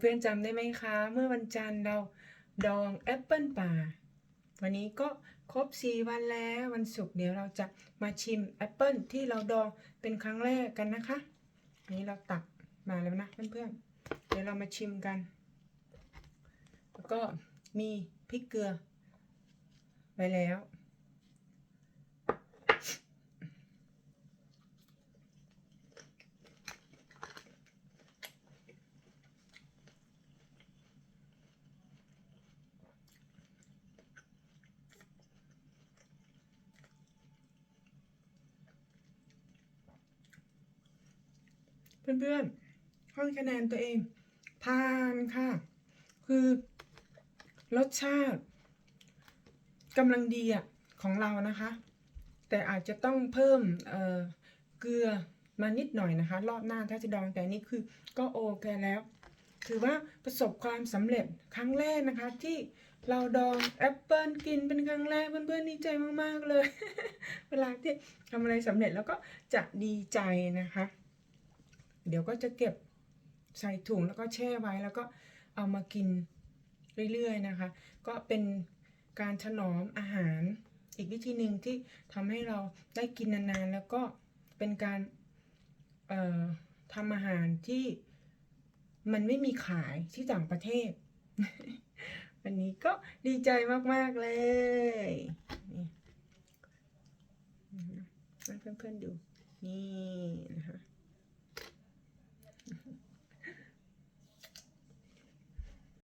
เพื่อนๆจำได้ไหมคะ เมื่อวันจันทร์เราดองแอปเปิลป่า วันนี้ก็ครบ 4 วันแล้ววันศุกร์เดี๋ยวเราจะมาชิมแอปเปิลที่เราดองเป็นครั้งแรกกันนะคะอันนี้เราตักมาแล้วนะเพื่อนๆ เดี๋ยวเรามาชิมกัน แล้วก็มีพริกเกลือไว้แล้ว เพื่อนๆให้คะแนนตัวเองผ่านค่ะ คือรสชาติกำลังดีอะของเรานะคะ แต่อาจจะต้องเพิ่มเเกลือมานิดหน่อยนะคะ รอบหน้าถ้าจะดองแต่นี่คือก็โอเคแล้ว ถือว่าประสบความสำเร็จครั้งแรกนะคะ ที่เราดองแอปเปิลกินเป็นครั้งแรกเพื่อนๆดีใจมากๆเลย เวลาที่ทำอะไรสำเร็จแล้วก็จะดีใจนะคะ เดี๋ยวก็จะเก็บใส่ถุงแล้วก็แช่ไว้แล้วก็เอามากินเรื่อยๆนะคะ ก็เป็นการถนอมอาหารอีกวิธีหนึ่งที่ทำให้เราได้กินนานๆ แล้วก็เป็นการทำอาหารที่มันไม่มีขายที่ต่างประเทศ วันนี้ก็ดีใจมากๆเลยนี่ให้เพื่อนๆดูนี่นะคะ